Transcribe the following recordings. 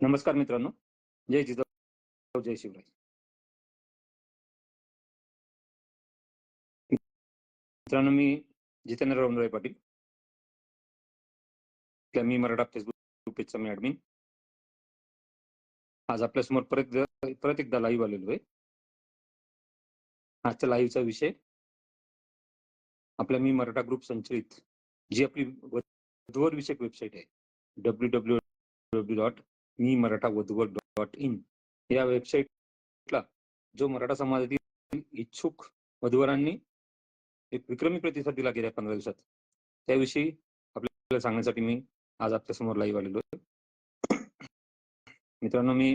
नमस्कार मित्रांनो. जय जिजाऊ जय शिवराय. मित्रांनो मी जितेंद्र रामराय पाटील. मी मराठा फेसबुक पेजचा मी ऍडमिन आज आपल्यासमोर परत परत एकदा लाईव्ह आलेलो आहे. आजच्या लाईव्हचा विषय आपल्या मी मराठा ग्रुप संचलित जी आपली वधवर विषयक वेबसाईट आहे. डब्ल्यू डब्ल्यू डब्ल्यू डॉट मी मराठा वधूवर डॉट इन या वेबसाईटला जो मराठा समाजातील इच्छुक वधूवरांनी एक विक्रमी प्रतिसाद दिला गेल्या पंधरा दिवसात. त्याविषयी आपल्याला सांगण्यासाठी मी आज आपल्यासमोर लाईव्ह आलेलो आहे. मित्रांनो मी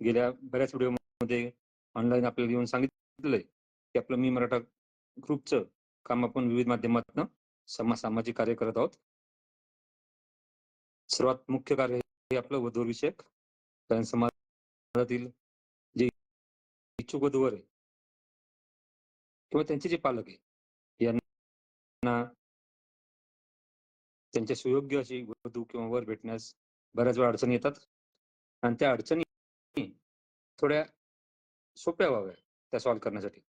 गेल्या बऱ्याच व्हिडिओमध्ये ऑनलाईन आपल्याला येऊन सांगितलंय की आपलं मी मराठा ग्रुपचं काम आपण विविध माध्यमातून समाज सामाजिक कार्य करत आहोत. सर्वात मुख्य कार्य हे आपलं वधूवर विषयक कारण समाजातील जे इच्छुक वधूवर आहे. किंवा त्यांचे जे पालक आहे. यांना त्यांच्या सुयोग्य अशी वधू किंवा वर भेटण्यास बऱ्याच वेळा अडचणी येतात. आणि त्या अडचणी थोड्या सोप्या व्हाव्या त्या सॉल्व्ह करण्यासाठी.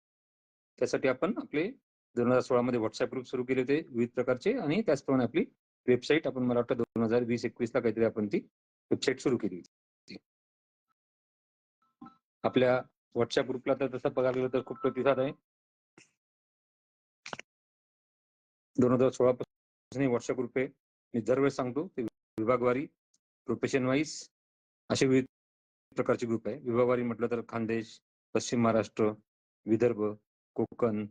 त्यासाठी आपण आपले दोन हजार सोळा मध्ये व्हॉट्सअप ग्रुप सुरू केले होते. विविध प्रकारचे आणि त्याचप्रमाणे आपली वेबसाईट आपण मला वाटतं दोन हजार वीस एकवीस ला काहीतरी आपण ती वेबसाईट सुरू केली होती. आपल्या व्हॉट्सअप ग्रुपला तर तसं बघायला गेलं तर खूप प्रतिसाद आहे. दोन हजार सोळा पासून व्हॉट्सअप ग्रुप आहे. मी दरवेळेस सांगतो ते विभागवारी प्रोफेशन वाईज असे विविध प्रकारचे ग्रुप आहे. विभागवारी म्हटलं तर खानदेश पश्चिम महाराष्ट्र विदर्भ कोकण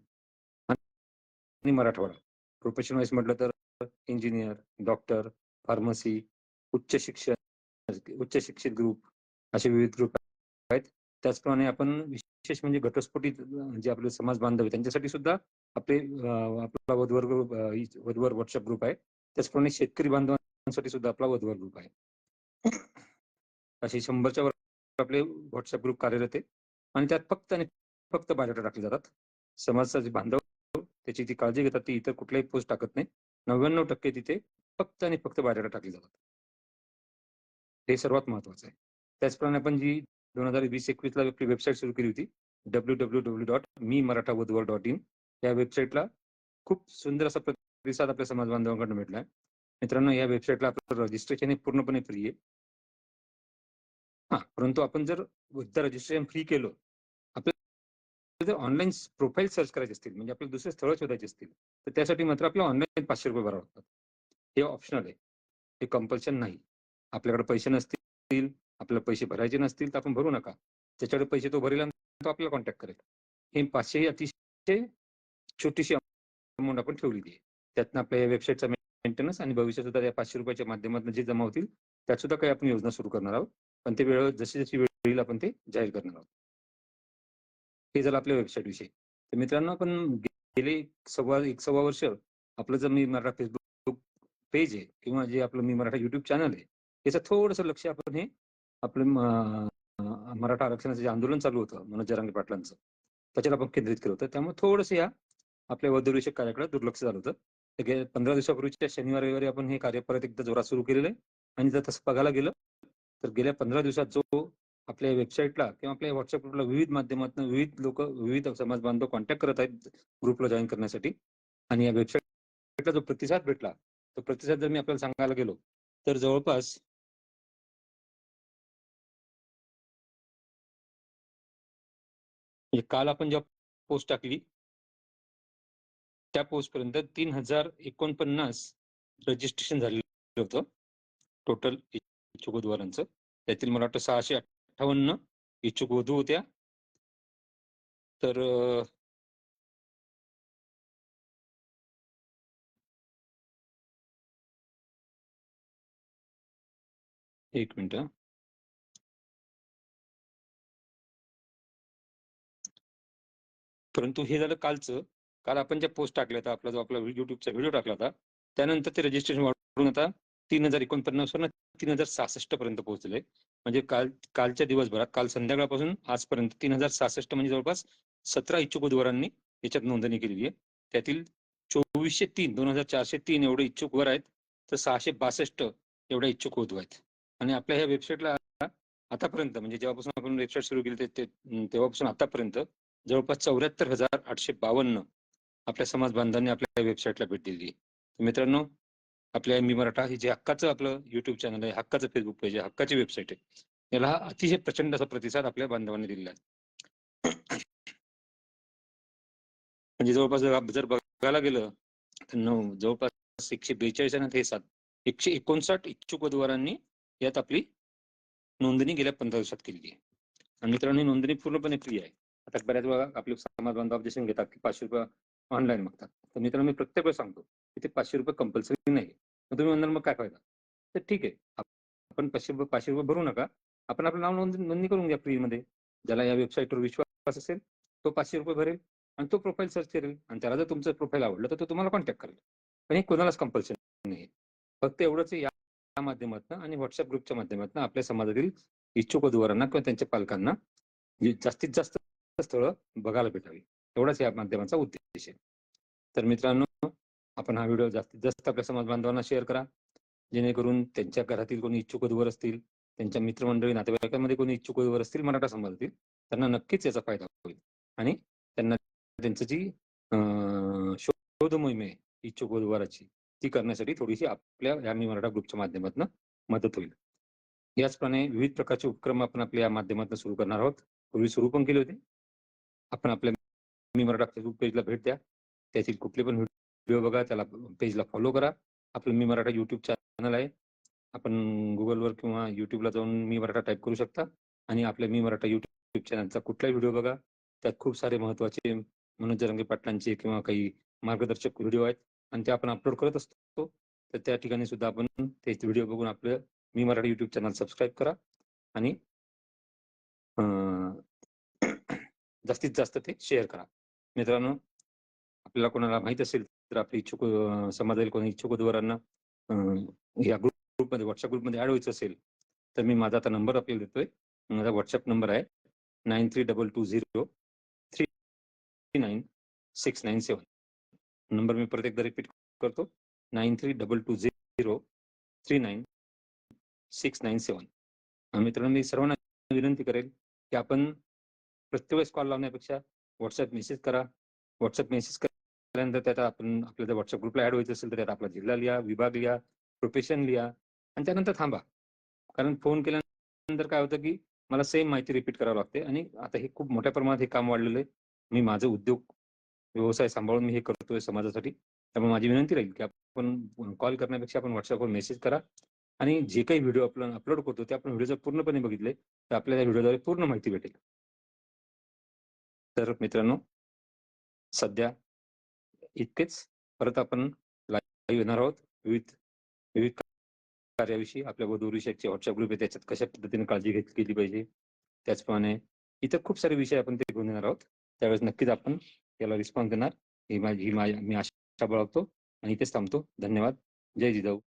आणि मराठवाडा. प्रोफेशन वाईज म्हटलं तर इंजिनियर डॉक्टर फार्मसी उच्च शिक्षण उच्च शिक्षित ग्रुप असे विविध ग्रुप आहेत. त्याचप्रमाणे आपण विशेष म्हणजे घटस्फोटी जे आपले समाज बांधव त्यांच्यासाठी सुद्धा आपले आपला वधवर ग्रुप वधवर व्हॉट्सअप ग्रुप आहे. त्याचप्रमाणे शेतकरी बांधवांसाठी सुद्धा आपला वधवर ग्रुप आहे. असे शंभरच्या वर आपले व्हॉट्सअप ग्रुप कार्यरत आहे आणि त्यात फक्त आणि फक्त बायोडाटा टाकले जातात. समाजाचा जे बांधव त्याची ती काळजी घेतात ती इतर कुठलाही पोस्ट टाकत नाही. नव्याण्णव टक्के तिथे फक्त आणि फक्त बायोडाटा टाकले जातात. हे सर्वात महत्वाचं आहे. त्याचप्रमाणे आपण जी दोन हजार वीस एकवीस ला आपली वेबसाईट सुरू केली होती डब्ल्यू डब्ल्यू डब्ल्यू डॉट मी मराठा वधूवर डॉट इन या वेबसाईटला खूप सुंदर असा प्रतिसाद आपल्या समाज बांधवांकडून भेटलाय. मित्रांनो या वेबसाईटला आपलं रजिस्ट्रेशन हे पूर्णपणे फ्री आहे. हा परंतु आपण जर एकदा रजिस्ट्रेशन फ्री केलं आपल्याला जर ऑनलाईन प्रोफाईल सर्च करायचे असतील म्हणजे आपल्याला दुसरे स्थळ शोधायचे असतील तर त्यासाठी मात्र आपल्याला ऑनलाईन पाचशे रुपये भरावे लागतात. हे ऑप्शनल आहे. हे कंपल्शन नाही. आपल्याकडे पैसे नसतील आपल्याला पैसे भरायचे नसतील तर आपण भरू नका. त्याच्याकडे पैसे तो भरेल तो आपल्याला कॉन्टॅक्ट करेल. हे पाचशे ही अतिशय छोटीशी अमाऊंट आपण ठेवलेली आहे. त्यातनं आपल्या या वेबसाईटचा मेंटेनन्स आणि भविष्यात सुद्धा या पाचशे रुपयाच्या माध्यमातून जे जमा होतील त्यात सुद्धा काही आपण योजना सुरू करणार आहोत. पण ते वेळ जशी जशी वेळ येईल आपण ते जाहीर करणार आहोत. हे झालं आपल्या वेबसाईट विषयी. तर मित्रांनो आपण गेले सव्वा एक सव्वा वर्ष आपलं जर मी मराठा फेसबुक पेज आहे किंवा जे आपलं मी मराठा युट्यूब चॅनल आहे याचं थोडंसं लक्ष आपण हे आपलं मराठा आरक्षणाचं जे आंदोलन चालू होतं मनोज जरांगे पाटलांचं त्याच्यावर आपण केंद्रित केलं होतं. त्यामुळे थोडंसं या आपल्या वधूविषयक कार्याकडे दुर्लक्ष झालं होतं. पंधरा दिवसापूर्वीच्या शनिवार रविवारी आपण हे कार्य परत एकदा जोरात सुरू केलेलं आहे. आणि जर तसं बघायला गेलं तर गेल्या पंधरा दिवसात जो आपल्या वेबसाईटला किंवा आपल्या व्हॉट्सअप ग्रुपला विविध माध्यमातून विविध लोक विविध समाज बांधव कॉन्टॅक्ट करत आहेत ग्रुपला जॉईन करण्यासाठी. आणि या वेबसाईटला जो प्रतिसाद भेटला तो प्रतिसाद जर मी आपल्याला सांगायला गेलो तर जवळपास म्हणजे काल आपण जेव्हा पोस्ट टाकली त्या पोस्ट पर्यंत तीन हजार एकोणपन्नास रजिस्ट्रेशन झालेलं होतं. टोटल इच्छुक वधूवरांचं त्यातील मला वाटतं सहाशे अठ्ठावन्न इच्छुक वधू होत्या. तर एक मिनिट. परंतु हे झालं कालचं. काल आपण ज्या पोस्ट टाकल्या होता आपला जो आपला युट्यूबचा व्हिडिओ टाकला होता त्यानंतर ते रजिस्ट्रेशन वाढून आता तीन हजार एकोणपन्नास तीन हजार सहासष्ट पर्यंत पोहोचले. म्हणजे काल कालच्या दिवसभरात काल संध्याकाळपासून आजपर्यंत तीन हजार सहासष्ट म्हणजे जवळपास सतरा इच्छुक उमेदवारांनी याच्यात नोंदणी केलेली आहे. त्यातील चोवीसशे तीन दोन हजार चारशे तीन एवढे इच्छुक वर आहेत तर सहाशे बासष्ट एवढ्या इच्छुक वधू आहेत. आणि आपल्या ह्या वेबसाईटला आतापर्यंत म्हणजे जेव्हापासून आपण वेबसाईट सुरू केली ते- तेव्हापासून आतापर्यंत जवळपास चौऱ्याहत्तर हजार आठशे बावन्न आपल्या समाज बांधवांनी आपल्या वेबसाईटला भेट दिली. मित्रांनो आपल्या मी मराठा हे जे हक्काचं आपलं युट्यूब चॅनल आहे हक्काचं फेसबुक पेज आहे हक्काची वेबसाईट आहे याला अतिशय प्रचंड असा प्रतिसाद आपल्या बांधवांनी दिलेला आहे. म्हणजे जवळपास जर बघायला गेलं तर नऊ जवळपास एकशे बेचाळीस आणि हे सात एकशे एकोणसाठ इच्छुक उमेदवारांनी यात आपली नोंदणी गेल्या पंधरा दिवसात केली आहे. आणि मित्रांनो नोंदणी पूर्णपणे फ्री आहे. आता बऱ्याच वेळा आपले समाज बांधव ऑब्जेक्शन घेतात की पाचशे रुपये ऑनलाईन मागतात. तर मित्रांनो मी प्रत्येक वेळेस सांगतो की ते पाचशे रुपये कंपल्सरी नाही मग तुम्ही म्हणणार मग काय फायदा? तर ठीक आहे. आपण पाचशे रुपये पाचशे रुपये भरू नका. आपण आपलं नाव नोंद नोंदणी करून घ्या फ्रीमध्ये. ज्याला या वेबसाईटवर विश्वास असेल तो पाचशे रुपये भरेल आणि तो प्रोफाईल सर्च करेल आणि त्याला जर तुमचं प्रोफाईल आवडलं तर तो तुम्हाला कॉन्टॅक्ट करेल. पण हे कोणालाच कंपल्सरी नाही फक्त एवढंच या या माध्यमातून आणि व्हॉट्सअप ग्रुपच्या माध्यमातून आपल्या समाजातील इच्छुक उमेदवारांना किंवा त्यांच्या पालकांना जास्तीत जास्त स्थळं बघायला भेटावी. एवढाच या माध्यमाचा उद्देश आहे. तर मित्रांनो आपण हा व्हिडिओ जास्तीत जास्त आपल्या समाज बांधवांना शेअर करा. जेणेकरून त्यांच्या घरातील कोणी इच्छुक वधूवर असतील त्यांच्या मित्रमंडळी नातेवाईकांमध्ये कोणी इच्छुक वधूवर असतील मराठा समाजातील त्यांना नक्कीच याचा फायदा होईल. आणि त्यांना त्यांचं जी शोध मोहीम आहे इच्छुक उमेदवाराची ती करण्यासाठी थोडीशी आपल्या या मी मराठा ग्रुपच्या माध्यमातून मदत होईल. याचप्रमाणे विविध प्रकारचे उपक्रम आपण आपल्या या माध्यमातून सुरू करणार आहोत. पूर्वी सुरू पण केले होते आपण आपल्या मी मराठा फेसबुक पेजला भेट द्या. त्यातील कुठले पण व्हिडिओ बघा त्याला पेजला फॉलो करा. आपलं मी मराठा युट्यूब चॅनल आहे. आपण गुगलवर किंवा युट्यूबला जाऊन मी मराठा टाईप करू शकता. आणि आपल्या मी मराठा युट्यूब चॅनलचा कुठलाही व्हिडिओ बघा. त्यात खूप सारे महत्त्वाचे मनोज जरंगे पाटलांचे किंवा काही मार्गदर्शक व्हिडिओ आहेत. आणि ते आपण अपलोड करत असतो. तर त्या ठिकाणी सुद्धा आपण ते व्हिडिओ बघून आपलं मी मराठी युट्यूब चॅनल सबस्क्राईब करा. आणि जास्तीत जास्त ते शेअर करा. मित्रांनो आपल्याला कोणाला माहीत असेल तर आपले इच्छुक समाजातील कोणी इच्छुक उद्वारांना या या ग्रुपमध्ये व्हॉट्सअप ग्रुपमध्ये ऍड व्हायचं असेल तर मी माझा आता नंबर आपल्याला देतोय. माझा व्हॉट्सअप नंबर आहे nine three double two zero three nine six nine seven number मी परत एकदा रिपीट करतो. Nine three double two zero three nine six nine seven मित्रांनो मी सर्वांना विनंती करेल की आपण प्रत्येक वेळेस कॉल लावण्यापेक्षा व्हॉट्सअप मेसेज करा. व्हॉट्सअप मेसेज केल्यानंतर त्यात आपण आपल्या जर व्हॉट्सअप ग्रुपला ऍड व्हायचं असेल तर त्यात आपला जिल्हा लिहा विभाग लिहा प्रोफेशन लिहा आणि त्यानंतर थांबा. कारण फोन केल्यानंतर काय होतं की मला सेम माहिती रिपीट करावं लागते आणि आता हे खूप मोठ्या प्रमाणात हे काम वाढलेलं आहे. मी माझं उद्योग व्यवसाय सांभाळून मी हे करतोय समाजासाठी. त्यामुळे माझी विनंती राहील की आपण कॉल करण्यापेक्षा आपण व्हॉट्सअपवर मेसेज करा आणि जे काही व्हिडिओ आपण अपलोड करतो ते आपण व्हिडिओ जर पूर्णपणे बघितले तर आपल्याला व्हिडिओद्वारे पूर्ण माहिती भेटेल. तर मित्रांनो सध्या इतकेच. परत आपण लाईव्ह येणार आहोत. विविध विविध कार्याविषयी आपल्या वधूविषयकचे व्हॉट्सअप ग्रुप आहे. त्याच्यात कशा पद्धतीने काळजी घेत केली पाहिजे? त्याचप्रमाणे इतर खूप सारे विषय आपण ते घेऊन येणार आहोत. त्यावेळेस नक्कीच आपण याला रिस्पॉन्स देणार. ही माझी ही माझी मी आशा बाळगतो आणि इथेच थांबतो. धन्यवाद. जय जिजाऊ.